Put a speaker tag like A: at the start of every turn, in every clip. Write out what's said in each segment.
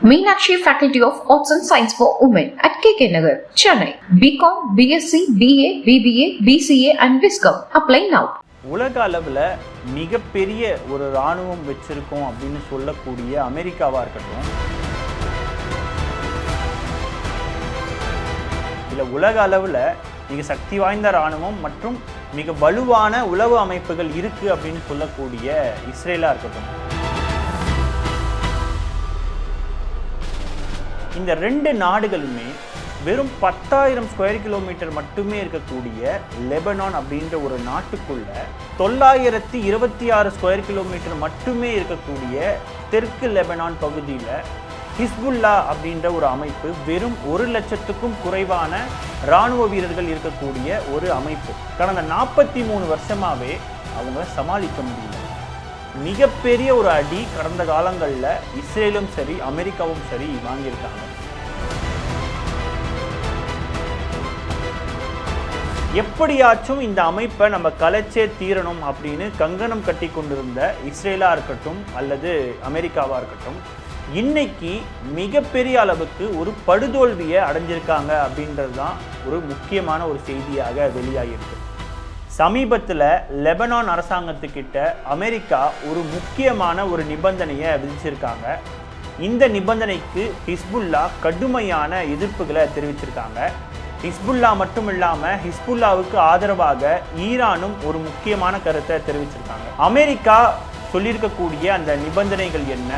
A: Meenakshi faculty of arts and science for women at K K Nagar Chennai BCom BSc BA BBA BCA and viscom apply now
B: உலக அளவில் மிகப்பெரிய ஒரு இராணுவம் வச்சிருக்கோம் அப்படின்னு சொல்லக்கூடிய அமெரிக்காவாக இருக்கட்டும் இல்லை உலக அளவில் மிக சக்தி வாய்ந்த இராணுவம் மற்றும் மிக வலுவான உளவு அமைப்புகள் இருக்குது அப்படின்னு சொல்லக்கூடிய இஸ்ரேலாக இருக்கட்டும். இந்த ரெண்டு நாடுகளுமே வெறும் பத்தாயிரம் ஸ்கொயர் கிலோமீட்டர் மட்டுமே இருக்கக்கூடிய லெபனான் அப்படின்ற ஒரு நாட்டுக்குள்ள தொள்ளாயிரத்தி இருபத்தி ஆறு ஸ்கொயர் கிலோமீட்டர் மட்டுமே இருக்கக்கூடிய தெற்கு லெபனான் பகுதியில் ஹிஸ்புல்லா அப்படின்ற ஒரு அமைப்பு வெறும் ஒரு லட்சத்துக்கும் குறைவான இராணுவ வீரர்கள் இருக்கக்கூடிய ஒரு அமைப்பு. கடந்த நாற்பத்தி மூணு வருஷமாகவே அவங்க சமாளிக்க முடியல. மிகப்பெரிய ஒரு அடி கடந்த காலங்களில் இஸ்ரேலும் சரி அமெரிக்காவும் சரி வாங்கியிருக்காங்க. எப்படியாச்சும் இந்த அமைப்பை நம்ம கலைச்சே தீரணும் அப்படின்னு கங்கணம் கட்டி கொண்டிருந்த இஸ்ரேலாக இருக்கட்டும் அல்லது அமெரிக்காவாக இருக்கட்டும் இன்னைக்கு மிகப்பெரிய அளவுக்கு ஒரு படுதோல்வியை அடைஞ்சிருக்காங்க அப்படின்றது தான் ஒரு முக்கியமான ஒரு செய்தியாக வெளியாகிருக்கு சமீபத்தில் லெபனான் அரசாங்கத்துக்கிட்ட அமெரிக்கா ஒரு முக்கியமான ஒரு நிபந்தனையை விதிச்சிருக்காங்க. இந்த நிபந்தனைக்கு ஹிஸ்புல்லா கடுமையான எதிர்ப்புகளை தெரிவிச்சிருக்காங்க. ஹிஸ்புல்லா மட்டும் இல்லாமல் ஹிஸ்புல்லாவுக்கு ஆதரவாக ஈரானும் ஒரு முக்கியமான கருத்தை தெரிவிச்சிருக்காங்க. அமெரிக்கா சொல்லியிருக்கக்கூடிய அந்த நிபந்தனைகள் என்ன?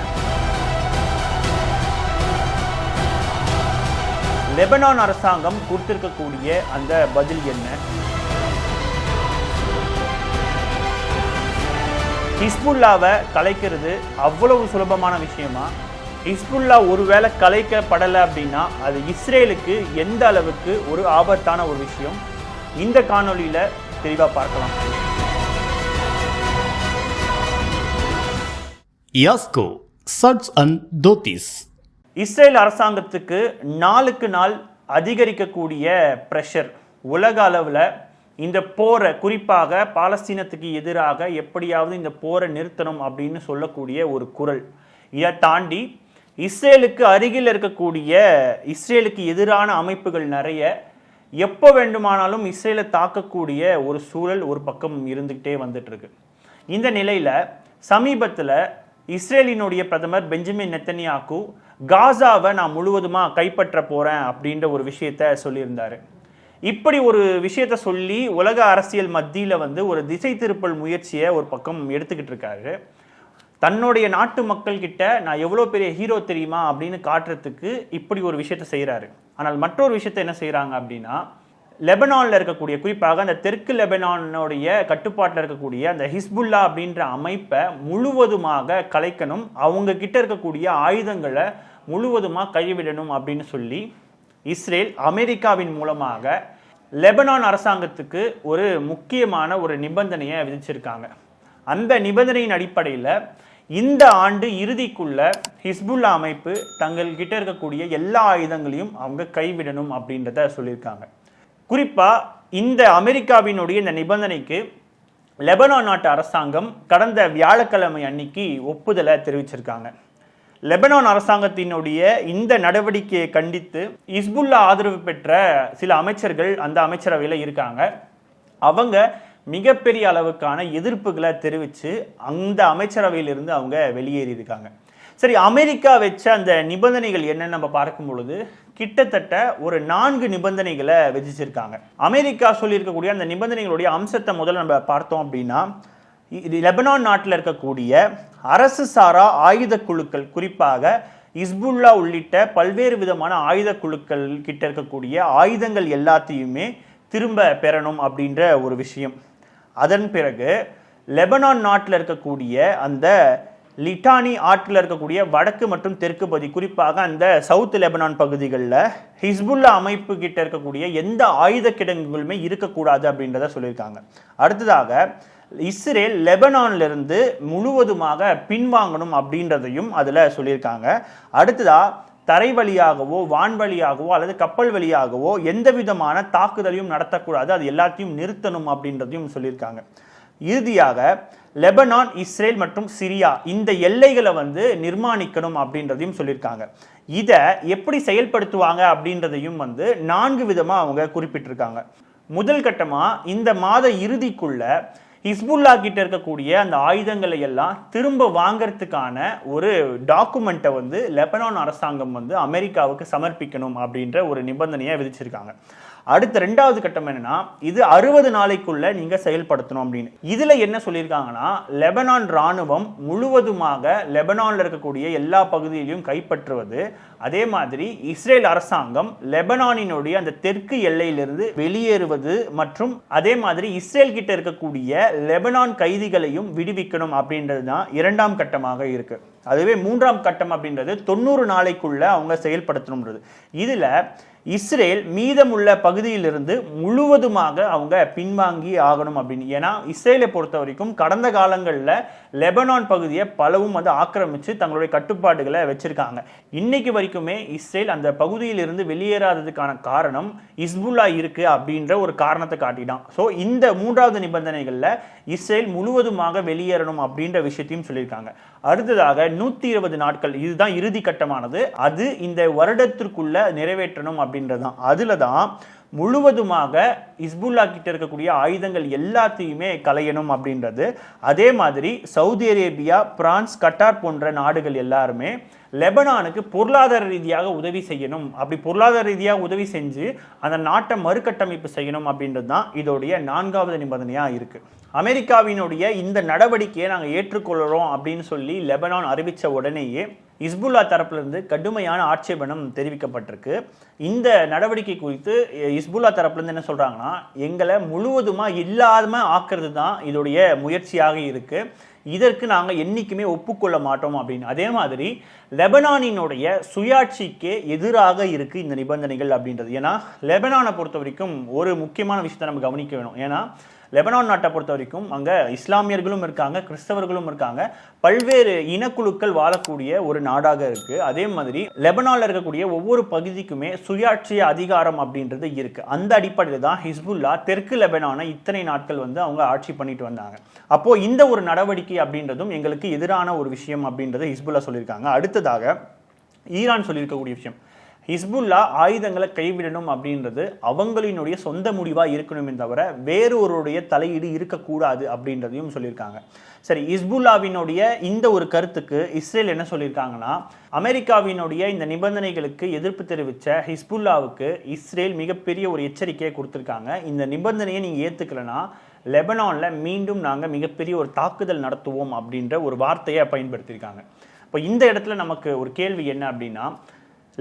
B: லெபனான் அரசாங்கம் கொடுத்திருக்கக்கூடிய அந்த பதில் என்ன? ஹிஸ்புல்லாவை கலைக்கிறது அவ்வளவு சுலபமான விஷயமா? ஹிஸ்புல்லா ஒருவேளை கலைக்கப்படலை அப்படின்னா அது இஸ்ரேலுக்கு எந்த அளவுக்கு ஒரு ஆபத்தான ஒரு விஷயம்? இந்த காணொளியில் தெளிவாக பார்க்கலாம்.
C: யாஸ்கோ சட்ஸ் அண்ட் தோத்திஸ்.
B: இஸ்ரேல் அரசாங்கத்துக்கு நாளுக்கு நாள் அதிகரிக்கக்கூடிய ப்ரெஷர் உலக அளவில் இந்த போரை குறிப்பாக பாலஸ்தீனத்துக்கு எதிராக எப்படியாவது இந்த போரை நிறுத்தணும் அப்படின்னு சொல்லக்கூடிய ஒரு குரல். இதை தாண்டி இஸ்ரேலுக்கு அருகில் இருக்கக்கூடிய இஸ்ரேலுக்கு எதிரான அமைப்புகள் நிறைய. எப்போ வேண்டுமானாலும் இஸ்ரேலை தாக்கக்கூடிய ஒரு சூழல் ஒரு பக்கம் இருந்துக்கிட்டே வந்துட்டுருக்கு. இந்த நிலையில் சமீபத்தில் இஸ்ரேலினுடைய பிரதமர் பெஞ்சமின் நெத்தனியாக்கு காசாவை நான் முழுவதுமாக கைப்பற்ற போகிறேன் அப்படின்ற ஒரு விஷயத்த சொல்லியிருந்தார். இப்படி ஒரு விஷயத்த சொல்லி உலக அரசியல் மத்தியில் வந்து ஒரு திசை திருப்பல் முயற்சியை ஒரு பக்கம் எடுத்துக்கிட்டு இருக்காரு. தன்னுடைய நாட்டு மக்கள் கிட்ட நான் எவ்வளோ பெரிய ஹீரோ தெரியுமா அப்படின்னு காட்டுறதுக்கு இப்படி ஒரு விஷயத்த செய்கிறாரு ஆனால் மற்றொரு விஷயத்த என்ன செய்கிறாங்க அப்படின்னா லெபனானில் இருக்கக்கூடிய குறிப்பாக அந்த தெற்கு லெபனானுடைய கட்டுப்பாட்டில் இருக்கக்கூடிய அந்த ஹிஸ்புல்லா அப்படின்ற அமைப்பை முழுவதுமாக கலைக்கணும் அவங்க கிட்ட இருக்கக்கூடிய ஆயுதங்களை முழுவதுமாக கைவிடணும் அப்படின்னு சொல்லி இஸ்ரேல் அமெரிக்காவின் மூலமாக லெபனான் அரசாங்கத்துக்கு ஒரு முக்கியமான ஒரு நிபந்தனையை விதிச்சிருக்காங்க. அந்த நிபந்தனையின் அடிப்படையில் இந்த ஆண்டு இறுதிக்குள்ள ஹிஸ்புல்லா அமைப்பு தங்கள்கிட்ட இருக்கக்கூடிய எல்லா ஆயுதங்களையும் அவங்க கைவிடணும் அப்படின்றத சொல்லியிருக்காங்க. குறிப்பாக இந்த அமெரிக்காவினுடைய இந்த நிபந்தனைக்கு லெபனான் நாட்டு அரசாங்கம் கடந்த வியாழக்கிழமை அன்னைக்கு ஒப்புதலை தெரிவிச்சிருக்காங்க. லெபனான் அரசாங்கத்தினுடைய இந்த நடவடிக்கையை கண்டித்து இஸ்புல்லா ஆதரவு பெற்ற சில அமைச்சர்கள் அந்த அமைச்சரவையில் இருக்காங்க. அவங்க மிகப்பெரிய அளவுக்கான எதிர்ப்புகளை தெரிவித்து அந்த அமைச்சரவையிலிருந்து அவங்க வெளியேறி இருக்காங்க சரி அமெரிக்கா வச்ச அந்த நிபந்தனைகள் என்னன்னு நம்ம பார்க்கும் பொழுது கிட்டத்தட்ட ஒரு நான்கு நிபந்தனைகளை விதிச்சிருக்காங்க. அமெரிக்கா சொல்லியிருக்கக்கூடிய அந்த நிபந்தனைகளுடைய அம்சத்தை முதல்ல நம்ம பார்த்தோம் அப்படின்னா இது லெபனான் நாட்டில் இருக்கக்கூடிய அரசு சாரா ஆயுத குழுக்கள் குறிப்பாக இஸ்புல்லா உள்ளிட்ட பல்வேறு விதமான ஆயுத குழுக்கள் கிட்ட இருக்கக்கூடிய ஆயுதங்கள் எல்லாத்தையுமே திரும்ப பெறணும் அப்படின்ற ஒரு விஷயம். அதன் பிறகு லெபனான் நாட்டில் இருக்கக்கூடிய அந்த லிட்டானி ஆற்றில் இருக்கக்கூடிய வடக்கு மற்றும் தெற்கு பகுதி குறிப்பாக அந்த சவுத் லெபனான் பகுதிகளில் ஹிஸ்புல்லா அமைப்பு கிட்ட இருக்கக்கூடிய எந்த ஆயுத கிடங்குகளுமே இருக்கக்கூடாது அப்படின்றத சொல்லியிருக்காங்க. அடுத்ததாக இஸ்ரேல் லெபனான்லேருந்து முழுவதுமாக பின்வாங்கணும் அப்படின்றதையும் அதில் சொல்லியிருக்காங்க. அடுத்ததாக தரை வழியாகவோ வான் வழியாகவோ அல்லது கப்பல் வழியாகவோ எந்த விதமான தாக்குதலையும் நடத்தக்கூடாது. அது எல்லாத்தையும் நிறுத்தணும் அப்படின்றதையும் சொல்லியிருக்காங்க. இறுதியாக லெபனான் இஸ்ரேல் மற்றும் சிரியா இந்த எல்லைகளை வந்து நிர்மாணிக்கணும் அப்படின்றதையும் சொல்லியிருக்காங்க. இதை எப்படி செயல்படுத்துவாங்க அப்படின்றதையும் வந்து நான்கு விதமாக அவங்க குறிப்பிட்டிருக்காங்க. முதல் கட்டமாக இந்த மாத இறுதிக்குள்ள ஹிஸ்புல்லா கிட்ட இருக்கக்கூடிய அந்த ஆயுதங்களை எல்லாம் திரும்ப வாங்கறதுக்கான ஒரு டாக்குமெண்ட்டை வந்து லெபனான் அரசாங்கம் வந்து அமெரிக்காவுக்கு சமர்ப்பிக்கணும் அப்படின்ற ஒரு நிபந்தனையை விதிச்சிருக்காங்க. அடுத்த ரெண்டாவது கட்டம் என்னன்னா இது அறுபது நாளைக்குள்ள நீங்க செயல்படுத்தணும் அப்படின்னு. இதுல என்ன சொல்லியிருக்காங்கன்னா லெபனான் ராணுவம் முழுவதுமாக லெபனான்ல இருக்கக்கூடிய எல்லா பகுதியிலையும் கைப்பற்றுவது அதே மாதிரி இஸ்ரேல் அரசாங்கம் லெபனானினுடைய அந்த தெற்கு எல்லையிலிருந்து வெளியேறுவது மற்றும் அதே மாதிரி இஸ்ரேல் கிட்ட இருக்கக்கூடிய லெபனான் கைதிகளையும் விடுவிக்கணும் அப்படின்றது தான் இரண்டாம் கட்டமாக இருக்கு. அதுவே மூன்றாம் கட்டம் அப்படின்றது தொண்ணூறு நாளைக்குள்ள அவங்க செயல்படுத்தணும்ன்றது. இதுல இஸ்ரேல் மீதமுள்ள பகுதியிலிருந்து முழுவதுமாக அவங்க பின்வாங்கி ஆகணும் அப்படின்னு. ஏன்னா இஸ்ரேலை பொறுத்த வரைக்கும் கடந்த காலங்களில் லெபனான் பகுதியை பலவும் வந்து ஆக்கிரமித்து தங்களுடைய கட்டுப்பாடுகளை வச்சுருக்காங்க. இன்னைக்கு வரைக்குமே இஸ்ரேல் அந்த பகுதியிலிருந்து வெளியேறாததுக்கான காரணம் இஸ்புல்லா இருக்குது அப்படின்ற ஒரு காரணத்தை காட்டிட்டான். ஸோ இந்த மூன்றாவது நிபந்தனைகளில் இஸ்ரேல் முழுவதுமாக வெளியேறணும் அப்படின்ற விஷயத்தையும் சொல்லியிருக்காங்க. அடுத்ததாக நூற்றி இருபது நாட்கள் இதுதான் இறுதி கட்டமானது. அது இந்த வருடத்திற்குள்ள நிறைவேற்றணும் அப்படின்னு தான் அதில் தான் முழுவதுமாக இஸ்புல்லா கிட்ட இருக்கக்கூடிய ஆயுதங்கள் எல்லாத்தையுமே களையணும் அப்படின்றது. அதே மாதிரி சவுதி அரேபியா பிரான்ஸ் கட்டார் போன்ற நாடுகள் எல்லாருமே லெபனானுக்கு பொருளாதார ரீதியாக உதவி செய்யணும். அப்படி பொருளாதார ரீதியாக உதவி செஞ்சு அந்த நாட்டை மறுகட்டமைப்பு செய்யணும் அப்படின்றது தான் இதோடைய நான்காவது நிபந்தனையாக இருக்குது அமெரிக்காவினுடைய இந்த நடவடிக்கையை நாங்கள் ஏற்றுக்கொள்கிறோம் அப்படின்னு சொல்லி லெபனான் அறிவித்த உடனேயே இஸ்புல்லா தரப்பிலிருந்து கடுமையான ஆட்சேபனம் தெரிவிக்கப்பட்டிருக்கு. இந்த நடவடிக்கை குறித்து இஸ்புல்லா தரப்புலேருந்து என்ன சொல்கிறாங்கன்னா எங்களை முழுவதுமாக இல்லாம ஆக்குறது தான் இதோடைய முயற்சியாக இருக்கு. இதற்கு நாங்கள் என்றைக்குமே ஒப்புக்கொள்ள மாட்டோம் அப்படின்னு. அதே மாதிரி லெபனானினுடைய சுயாட்சிக்கு எதிராக இருக்குது இந்த நிபந்தனைகள் அப்படின்றது. ஏன்னா லெபனானை பொறுத்த வரைக்கும் ஒரு முக்கியமான விஷயத்தை நம்ம கவனிக்க வேணும். ஏன்னா லெபனான் நாட்டை பொறுத்த வரைக்கும் அங்கே இஸ்லாமியர்களும் இருக்காங்க கிறிஸ்தவர்களும் இருக்காங்க. பல்வேறு இனக்குழுக்கள் வாழக்கூடிய ஒரு நாடாக இருக்குது அதே மாதிரி லெபனான்ல இருக்கக்கூடிய ஒவ்வொரு பகுதிக்குமே சுயாட்சி அதிகாரம் அப்படின்றது இருக்குது அந்த அடிப்படையில் தான் ஹிஸ்புல்லா தெற்கு லெபனானை இத்தனை நாட்கள் வந்து அவங்க ஆட்சி பண்ணிட்டு வந்தாங்க. அப்போது இந்த ஒரு நடவடிக்கை அப்படின்றதும் எங்களுக்கு எதிரான ஒரு விஷயம் அப்படின்றத ஹிஸ்புல்லா சொல்லியிருக்காங்க. அடுத்ததாக ஈரான் சொல்லியிருக்கக்கூடிய விஷயம். ஹிஸ்புல்லா ஆயுதங்களை கைவிடணும் அப்படின்றது அவங்களினுடைய சொந்த முடிவாக இருக்கணுமே தவிர வேறொருடைய தலையீடு இருக்கக்கூடாது அப்படின்றதையும் சொல்லியிருக்காங்க. சரி ஹிஸ்புல்லாவினுடைய இந்த ஒரு கருத்துக்கு இஸ்ரேல் என்ன சொல்லியிருக்காங்கன்னா அமெரிக்காவினுடைய இந்த நிபந்தனைகளுக்கு எதிர்ப்பு தெரிவித்த ஹிஸ்புல்லாவுக்கு இஸ்ரேல் மிகப்பெரிய ஒரு எச்சரிக்கையை கொடுத்துருக்காங்க. இந்த நிபந்தனையை நீங்கள் ஏற்றுக்கலைன்னா லெபனானில் மீண்டும் நாங்கள் மிகப்பெரிய ஒரு தாக்குதல் நடத்துவோம் அப்படின்ற ஒரு வார்த்தையை பயன்படுத்தியிருக்காங்க. இப்போ இந்த இடத்துல நமக்கு ஒரு கேள்வி என்ன அப்படின்னா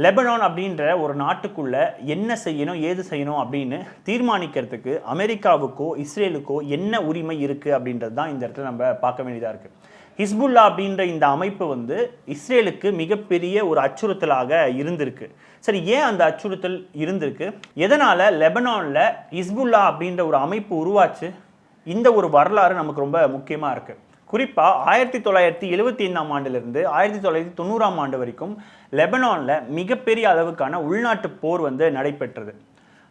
B: லெபனான் அப்படின்ற ஒரு நாட்டுக்குள்ள என்ன செய்யணும் ஏது செய்யணும் அப்படின்னு தீர்மானிக்கிறதுக்கு அமெரிக்காவுக்கோ இஸ்ரேலுக்கோ என்ன உரிமை இருக்கு அப்படின்றது தான் இந்த இடத்துல நம்ம பார்க்க வேண்டியதா இருக்கு. ஹிஸ்புல்லா அப்படின்ற இந்த அமைப்பு வந்து இஸ்ரேலுக்கு மிகப்பெரிய ஒரு அச்சுறுத்தலாக இருந்திருக்கு. சரி ஏன் அந்த அச்சுறுத்தல் இருந்திருக்கு? எதனால லெபனான்ல ஹிஸ்புல்லா அப்படின்ற ஒரு அமைப்பு உருவாச்சு? இந்த ஒரு வரலாறு நமக்கு ரொம்ப முக்கியமா இருக்கு. குறிப்பாக ஆயிரத்தி தொள்ளாயிரத்தி எழுவத்தி ஐந்தாம் ஆண்டிலிருந்து ஆயிரத்தி தொள்ளாயிரத்தி தொண்ணூறாம் ஆண்டு வரைக்கும் லெபனானில் மிகப்பெரிய அளவுக்கான உள்நாட்டு போர் வந்து நடைபெற்றது.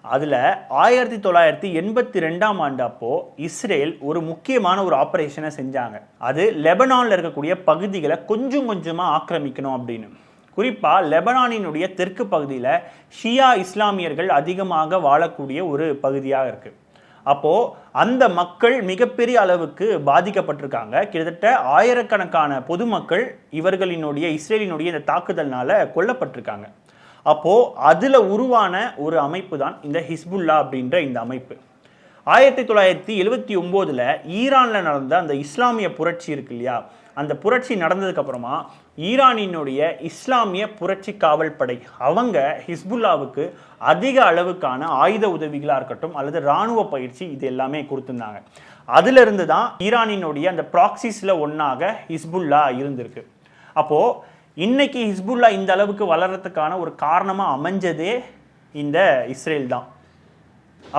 B: அதில் ஆயிரத்தி தொள்ளாயிரத்தி எண்பத்தி ரெண்டாம் ஆண்டு அப்போது இஸ்ரேல் ஒரு முக்கியமான ஒரு ஆப்ரேஷனை செஞ்சாங்க. அது லெபனானில் இருக்கக்கூடிய பகுதிகளை கொஞ்சம் கொஞ்சமாக ஆக்கிரமிக்கணும் அப்படின்னு. குறிப்பாக லெபனானினுடைய தெற்கு பகுதியில் ஷியா இஸ்லாமியர்கள் அதிகமாக வாழக்கூடிய ஒரு பகுதியாக இருக்குது அப்போ அந்த மக்கள் மிகப்பெரிய அளவுக்கு பாதிக்கப்பட்டிருக்காங்க. கிட்டத்தட்ட ஆயிரக்கணக்கான பொதுமக்கள் இவர்களினுடைய இஸ்ரேலினுடைய இந்த தாக்குதல்னால கொல்லப்பட்டிருக்காங்க. அப்போ அதுல உருவான ஒரு அமைப்பு தான் இந்த ஹிஸ்புல்லா அப்படின்ற இந்த அமைப்பு. ஆயிரத்தி தொள்ளாயிரத்தி எழுவத்தி ஒம்போதில் ஈரானில் நடந்த அந்த இஸ்லாமிய புரட்சி இருக்கு இல்லையா? அந்த புரட்சி நடந்ததுக்கப்புறமா ஈரானினுடைய இஸ்லாமிய புரட்சி காவல் படை அவங்க ஹிஸ்புல்லாவுக்கு அதிக அளவுக்கான ஆயுத உதவிகளாக இருக்கட்டும் அல்லது இராணுவ பயிற்சி இது எல்லாமே கொடுத்துருந்தாங்க. அதிலிருந்து தான் ஈரானினுடைய அந்த ப்ராக்சிஸில் ஒன்றாக ஹிஸ்புல்லா இருந்திருக்கு. அப்போது இன்னைக்கு ஹிஸ்புல்லா இந்த அளவுக்கு வளர்றதுக்கான ஒரு காரணமாக அமைஞ்சதே இந்த இஸ்ரேல் தான்.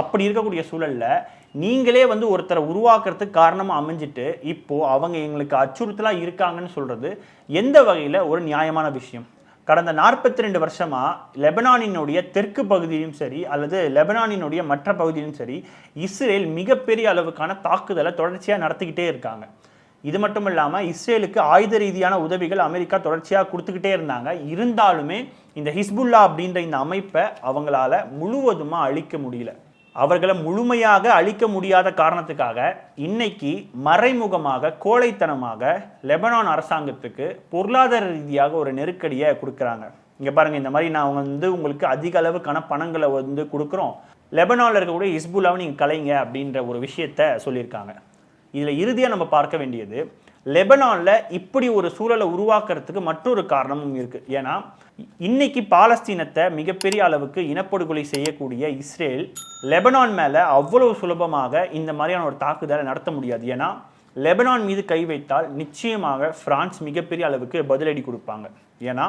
B: அப்படி இருக்கக்கூடிய சூழல்ல நீங்களே வந்து ஒருத்தரை உருவாக்குறதுக்கு காரணமாக அமைஞ்சிட்டு இப்போ அவங்க எங்களுக்கு அச்சுறுத்தலாக இருக்காங்கன்னு சொல்றது எந்த வகையில் ஒரு நியாயமான விஷயம்? கடந்த நாற்பத்தி ரெண்டு வருஷமா லெபனானினுடைய தெற்கு பகுதியிலும் சரி அல்லது லெபனானினுடைய மற்ற பகுதியிலும் சரி இஸ்ரேல் மிகப்பெரிய அளவுக்கான தாக்குதலை தொடர்ச்சியாக நடத்திக்கிட்டே இருக்காங்க. இது மட்டும் இல்லாமல் இஸ்ரேலுக்கு ஆயுத ரீதியான உதவிகள் அமெரிக்கா தொடர்ச்சியாக கொடுத்துக்கிட்டே இருந்தாங்க. இருந்தாலுமே இந்த ஹிஸ்புல்லா அப்படின்ற இந்த அமைப்பை அவங்களால முழுவதுமாக அழிக்க முடியல. அவர்களை முழுமையாக அழிக்க முடியாத காரணத்துக்காக இன்னைக்கு மறைமுகமாக கோழைத்தனமாக லெபனான் அரசாங்கத்துக்கு பொருளாதார ரீதியாக ஒரு நெருக்கடியை கொடுக்குறாங்க. இங்கே பாருங்கள் இந்த மாதிரி நான் வந்து உங்களுக்கு அதிக அளவுக்கான பணங்களை வந்து கொடுக்குறோம். லெபனானில் இருக்கக்கூடிய இஸ்புல்லாவை நீங்கள் கலைங்க அப்படின்ற ஒரு விஷயத்த சொல்லியிருக்காங்க. இதில் இறுதியாக நம்ம பார்க்க வேண்டியது லெபனானில் இப்படி ஒரு சூழலை உருவாக்குறதுக்கு மற்றொரு காரணமும் இருக்கு. ஏன்னா இன்னைக்கு பாலஸ்தீனத்தை மிகப்பெரிய அளவுக்கு இனப்படுகொலை செய்யக்கூடிய இஸ்ரேல் லெபனான் மேலே அவ்வளவு சுலபமாக இந்த மாதிரியான ஒரு தாக்குதலை நடத்த முடியாது. ஏன்னா லெபனான் மீது கை வைத்தால் நிச்சயமாக பிரான்ஸ் மிகப்பெரிய அளவுக்கு பதிலடி கொடுப்பாங்க. ஏன்னா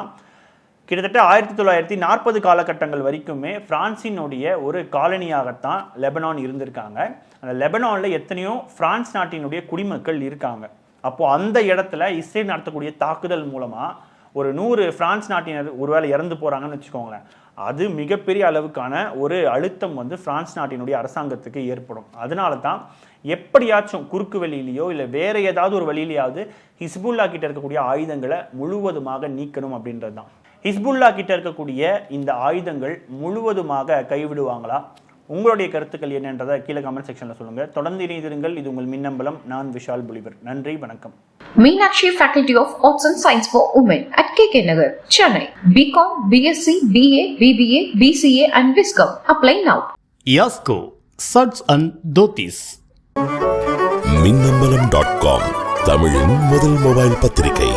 B: கிட்டத்தட்ட ஆயிரத்தி தொள்ளாயிரத்தி நாற்பது காலகட்டங்கள் வரைக்குமே பிரான்சினுடைய ஒரு காலனியாகத்தான் லெபனான் இருந்திருக்காங்க. அந்த லெபனானில் எத்தனையோ பிரான்ஸ் நாட்டினுடைய குடிமக்கள் இருக்காங்க. அப்போ அந்த இடத்துல இஸ்ரேல் நடத்தக்கூடிய தாக்குதல் மூலமா ஒரு நூறு பிரான்ஸ் நாட்டினர் ஒருவேளை இறந்து போறாங்கன்னு வச்சுக்கோங்களேன். அது மிகப்பெரிய அளவுக்கான ஒரு அழுத்தம் வந்து பிரான்ஸ் நாட்டினுடைய அரசாங்கத்துக்கு ஏற்படும். அதனால தான் எப்படியாச்சும் குறுக்கு வழியிலேயோ இல்லை வேற ஏதாவது ஒரு வழியிலேயாவது ஹிஸ்புல்லா கிட்ட இருக்கக்கூடிய ஆயுதங்களை முழுவதுமாக நீக்கணும் அப்படின்றது தான் ஹிஸ்புல்லா கிட்ட இருக்கக்கூடிய இந்த ஆயுதங்கள் முழுவதுமாக கைவிடுவாங்களா? உங்களுடைய கருத்துக்கள் என்னன்றதை கீழே கமெண்ட் செக்ஷனில் சொல்லுங்க தொடர்ந்து இணைந்திருங்கள் இது உங்கள் மின்னம்பலம் நான் விஷால் புலிவர் நன்றி வணக்கம்
A: Meenakshi Faculty of Arts and Science for Women at KK Nagar, Chennai. BCom, BSc, BA, BBA, BCA and Viscom. Apply now.
C: Yasco Suds and Dhotis.
D: Minnambalam dot com தமிழின் முதல் மொபைல் பத்திரிகை